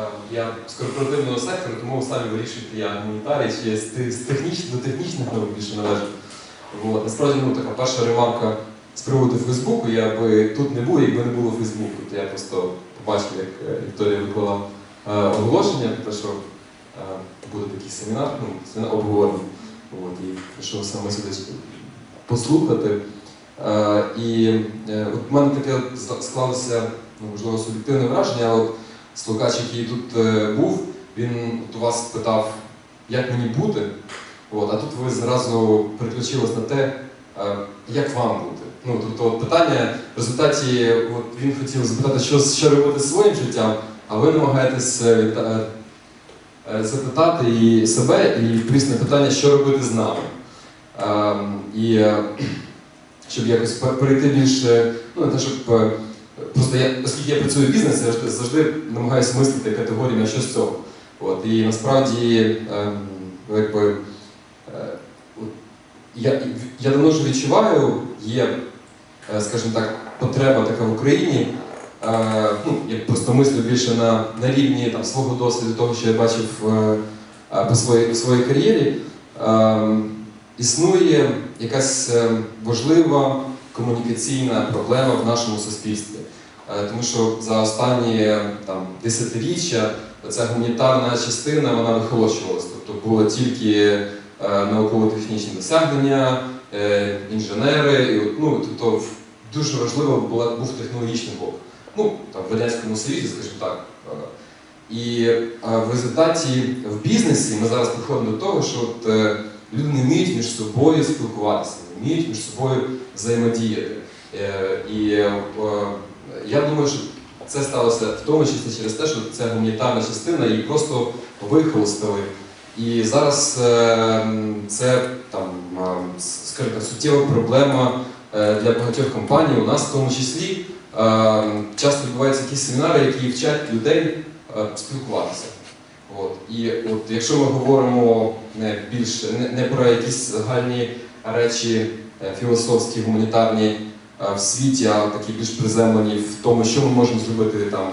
Е, Я з корпоративного сектору, тому самі вирішуєте, я гуманітарій, чи я з технічних до технічних наук більше належу. От. Насправді, ну, така перша ремарка з приводу Фейсбуку, я би тут не був, якби не було Фейсбуку. То я просто побачив, як е, Вікторія виклала е, оголошення про те, що е, буде такий семінар, ну, обговорення. От, і прийшов саме сюди послухати. Е, і е, от в мене таке склалося, ну, можливо, суб'єктивне враження, але Слухач, який тут е, був, він от у вас питав, як мені бути. От, а тут ви зразу переключились на те, е, як вам бути. Ну, тобто от питання в результаті от, він хотів запитати, що, що робити зі своїм життям, а ви намагаєтесь е, запитати і себе і на питання, що робити з нами. Ем, і щоб якось пе- перейти більше, ну не те, щоб. Просто я, оскільки я працюю в бізнесі, я завжди, намагаюся мислити категоріями, що з цього. От, і насправді, ем, ну, якби, е, я, я давно вже відчуваю, є, е, скажімо так, потреба така в Україні. Е, ну, я просто мислю більше на, на рівні там, свого досвіду, того, що я бачив по своїй, своїй кар'єрі. Ем, існує якась е, важлива комунікаційна проблема в нашому суспільстві. Е, Тому що за останні там, десятиріччя ця гуманітарна частина вона вихолощувалася. Тобто було тільки е, науково-технічні досягнення, е, інженери, і, ну, тобто дуже важливо була, був технологічний бок. Ну, там, в Радянському Союзі, скажімо так. Е, І е, в результаті в бізнесі ми зараз приходимо до того, що от, е, люди не вміють між собою спілкуватися, не вміють між собою взаємодіяти. Е, І е, я думаю, що це сталося в тому числі через те, що ця гуманітарна частина її просто вихолостили. І зараз е, це там, скажімо суттєва проблема для багатьох компаній. У нас в тому числі часто відбуваються якісь семінари, які вчать людей спілкуватися. От. І от якщо ми говоримо не більше не, не про якісь загальні речі е, філософські, гуманітарні е, в світі, а такі більш приземлені в тому, що ми можемо зробити там,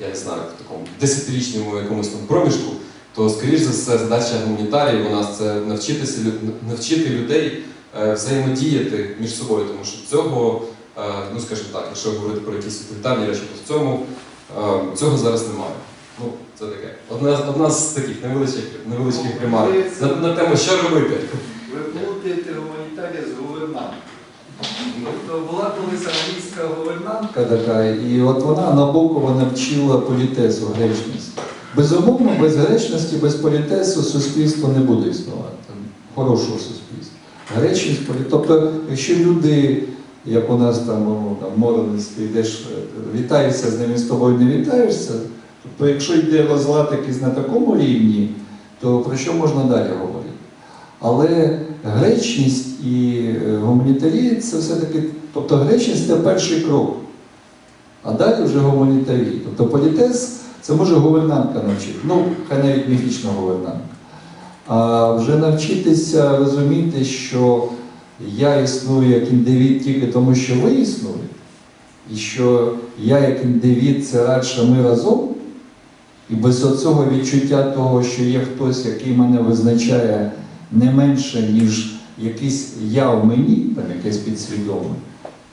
я не знаю, в такому десятирічному якомусь там проміжку, то скоріш за все задача гуманітарії у нас це навчитися навчити людей е, взаємодіяти між собою, тому що цього, ну скажімо так, якщо говорити про якісь утилітарні речі, то в цьому цього зараз немає. Ну, це таке. Одна, одна з таких невеличких, невеличких ремарок на, на тему, що робити. Ви плутаєте гуманітарія з гувернанткою. Тобто була колись англійська гувернантка така, і от вона Набокова навчила політесу, гречність. Безумовно, без гречності, без політесу суспільство не буде існувати. Хорошого суспільства. Гречність, полі- тобто, якщо люди, як у нас там, ну, там морались, йдеш, е, вітаєшся з ними, з тобою не вітаєшся, тобто якщо йде розлад якийсь на такому рівні, то про що можна далі говорити? Але гречність і е, гуманітарія це все-таки, тобто гречність це перший крок, а далі вже гуманітарій. Тобто політез це може гувернантка навчити, ну, хай навіть міфічна гувернантка. А вже навчитися розуміти, що я існую як індивід тільки тому, що ви існуєте, і що я як індивід це радше ми разом, і без цього відчуття того, що є хтось, який мене визначає не менше, ніж якийсь я в мені, там якесь підсвідоме,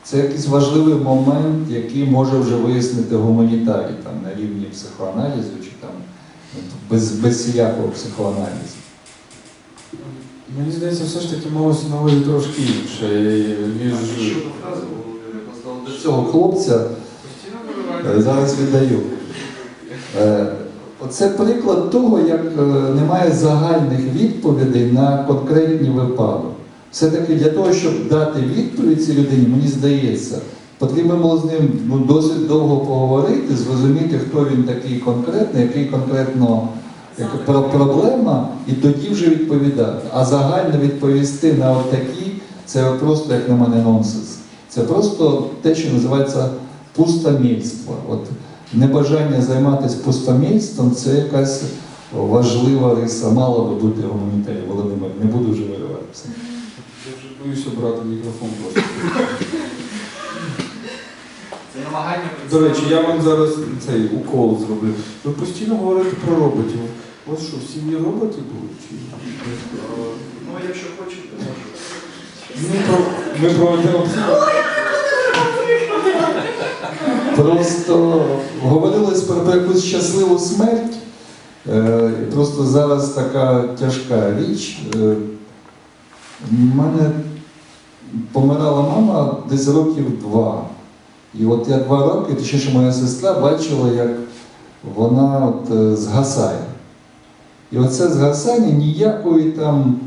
це якийсь важливий момент, який може вже вияснити гуманітарій там, на рівні психоаналізу чи там без, без всякого психоаналізу. Мені здається, все ж таки малося на увазі трошки інше. Ніж... До цього хлопця е, зараз віддаю. Оце приклад того, як е, немає загальних відповідей на конкретні випадки. Все-таки для того, щоб дати відповідь цій людині, мені здається, потрібно було з ним ну, досить довго поговорити, зрозуміти, хто він такий конкретний, який конкретно яка про- проблема, і тоді вже відповідати. А загально відповісти на отакі, це просто, як на мене, нонсенс. Це просто те, що називається пустомільство. От небажання займатися пустомільством це якась важлива риса. Мало би бути гуманітарій, Володимир, не буду вже вириватися. Я вже боюся брати мікрофон просто. Це намаганням. До речі, я вам зараз цей укол зроблю. Ви постійно говорите про роботів. У вас що, в сім'ї роботи були? Чи? Ну, якщо хочете, можу. Ми, про, ми проведемо. Просто говорилось про, якусь щасливу смерть. Е, просто зараз така тяжка річ. Е, в мене помирала мама десь років два. І от я два роки, точніше моя сестра бачила, як вона от, е, згасає. І оце згасання ніякої там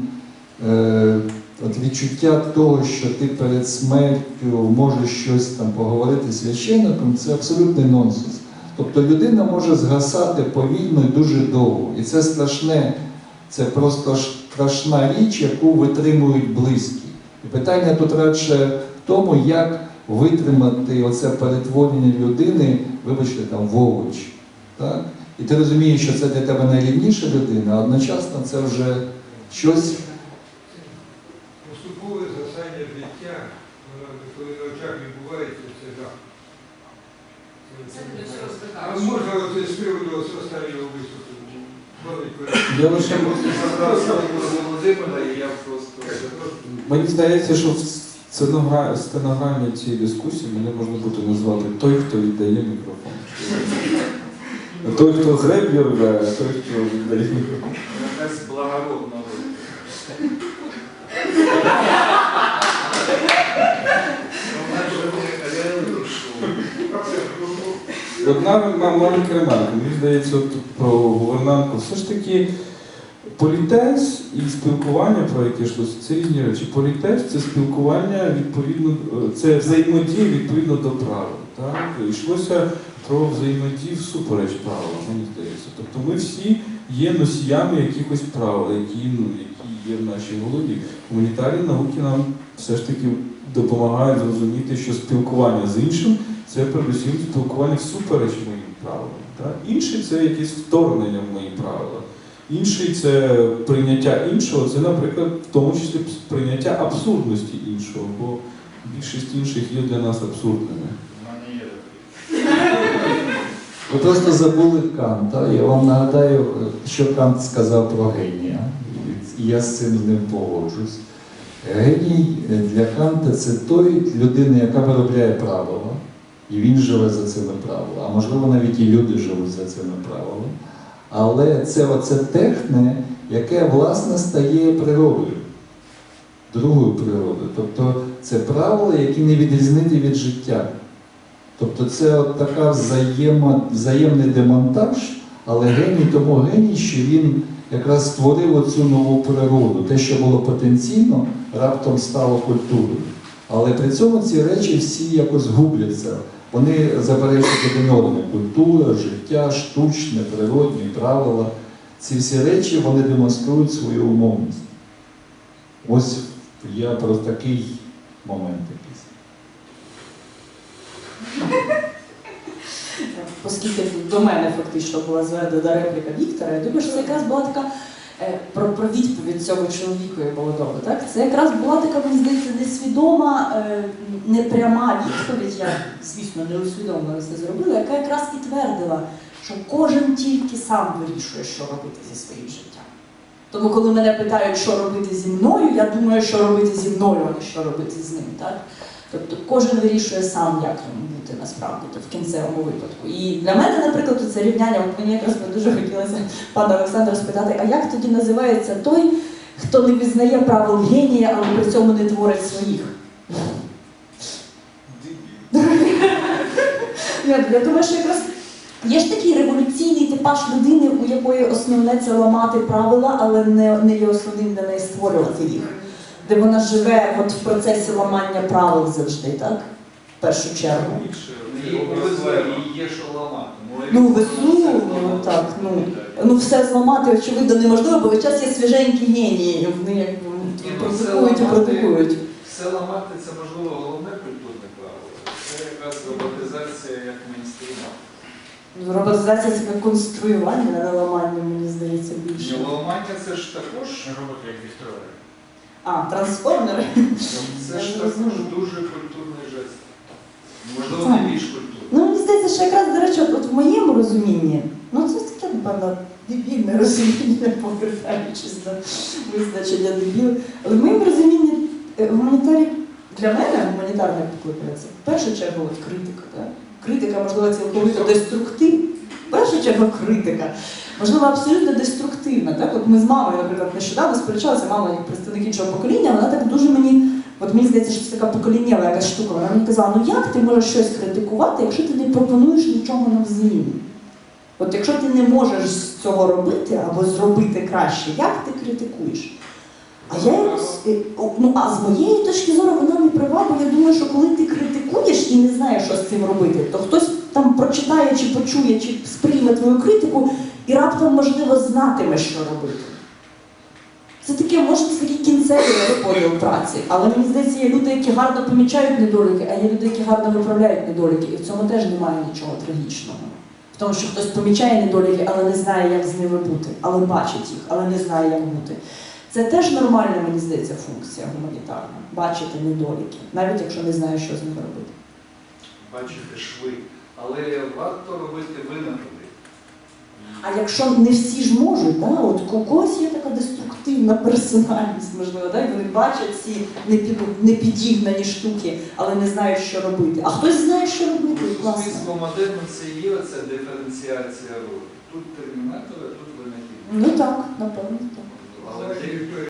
е, от відчуття того, що ти перед смертю можеш щось там поговорити з священником, це абсолютний нонсенс. Тобто людина може згасати повільно і дуже довго. І це страшне, це просто страшна річ, яку витримують близькі. І питання тут радше в тому, як витримати оце перетворення людини, вибачте, там в овоч. Так? І ти розумієш, що це для тебе найрідніша людина, а одночасно це вже щось. Поступове згасання життя, воно коли на очах відбувається, це жах. А можна оце з приводу останнього виступу? Я лише Забрався до Володимира, і я просто. Мені здається, що в стеногра... стенограмі цієї дискусії мене можна буде назвати той, хто віддає мікрофон. Той, хто греб'є рве, а той, хто віддає мікрофон. Якась благородна Одна ма- маленька ремарка. Мені здається, про гувернантку. Все ж таки політез і спілкування, про яке йшлося, це різні речі. Політез це спілкування відповідно, це взаємодія відповідно до правил. Так? Йшлося про взаємодію всупереч правилам, мені здається. Тобто ми всі є носіями якихось правил, які, ну, які є в нашій голові. Гуманітарні науки нам все ж таки допомагають зрозуміти, що спілкування з іншим це передусім спілкування всупереч моїм правилам. Так? Інший це якесь вторгнення в мої правила. Інший це прийняття іншого, це, наприклад, в тому числі прийняття абсурдності іншого, бо більшість інших є для нас абсурдними. Ви просто забули Канта. Я вам нагадаю, що Кант сказав про генія. Я з цим ним погоджусь. Геній для Канта це той людина, яка виробляє правила, і він живе за цими правилами. А можливо, навіть і люди живуть за цими правилами. Але це оце техне, яке власне стає природою, другою природою. Тобто це правила, які не відрізнити від життя. Тобто це от така взаємний демонтаж, але геній тому геній, що він якраз створив оцю нову природу. Те, що було потенційно, раптом стало культурою. Але при цьому ці речі всі якось губляться. Вони заперечують один одне. Культура, життя, штучне, природні, правила. Ці всі речі вони демонструють свою умовність. Ось я про такий момент якийсь. Оскільки до мене фактично була зведена репліка Віктора, я думаю, що це якраз була така е, про, про відповідь цього чоловікові молодого. Так? Це якраз була така, мені здається, несвідома, е, непряма відповідь, я, звісно, не усвідомлено це зробила, яка якраз і твердила, що кожен тільки сам вирішує, що робити зі своїм життям. Тому, коли мене питають, що робити зі мною, я думаю, що робити зі мною, а не що робити з ним. Так? Тобто кожен вирішує сам, як йому бути насправді в кінцевому випадку. І для мене, наприклад, це рівняння, от мені якраз би дуже хотілося пана Олександра спитати, а як тоді називається той, хто не визнає правил генія, але при цьому не творить своїх? Я, я думаю, що якраз є ж такий революційний типаж людини, у якої основне це ламати правила, але не, не є основним для неї створювати їх. Де вона живе от в процесі ламання правил завжди, так? В першу чергу. Її є що ламати. Ну, весну, ну так, ну. Ну, все зламати, очевидно, неможливо, бо весь час є свіженькі генії, вони якби Ні, ну, продукують і продукують. Все ламати це можливо головне культурне правило. Це якраз роботизація як мейнстріма. Роботизація це як конструювання, а не ламання, мені здається, більше. Ні, Ламання це ж також Робота як вістроє. А, трансформери. це ж також дуже культурний жест. Можливо, не більш культурно. Ну, мені здається, що якраз, до речі, от, в моєму розумінні, ну це таке, напевно, дебільне розуміння, повертаючись до визначення дебіл. Але в моєму розумінні е, гуманітарій, для мене гуманітарне покликання це в першу чергу от критика. Да? Критика, можливо, цілковито деструктивна. Чергу критика. Можливо, абсолютно деструктивна. Так? От ми з мамою, наприклад, нещодавно сперечалися, мама як представник іншого покоління, вона так дуже мені От мені здається, що це така поколіннява якась штука. Вона мені казала, ну як ти можеш щось критикувати, якщо ти не пропонуєш нічого на взаємі? От якщо ти не можеш з цього робити або зробити краще, як ти критикуєш? А я е, ну а з моєї точки зору вона не права, бо я думаю, що коли ти критикуєш і не знаєш, що з цим робити, то хтось там прочитає, чи почує, чи сприйме твою критику і раптом, можливо, знатиме, що робити. Це таке, може, це такі кінцеві розподіл праці. Але мені здається, є люди, які гарно помічають недоліки, а є люди, які гарно виправляють недоліки. І в цьому теж немає нічого трагічного. В тому, що хтось помічає недоліки, але не знає, як з ними бути, але бачить їх, але не знає, як бути. Це теж нормальна, мені здається, функція гуманітарна бачити недоліки, навіть якщо не знаєш, що з ними робити. Бачити шви. Але варто робити винаходи. А якщо не всі ж можуть, да? от у когось є така деструктивна персональність, можливо, да? і вони бачать ці непід- непідігнані штуки, але не знають, що робити. А хтось знає, що робити. Суспільство модерну це є оця диференціація ролі. Тут термінатори, тут винахідники. Ну так, напевно, так. Але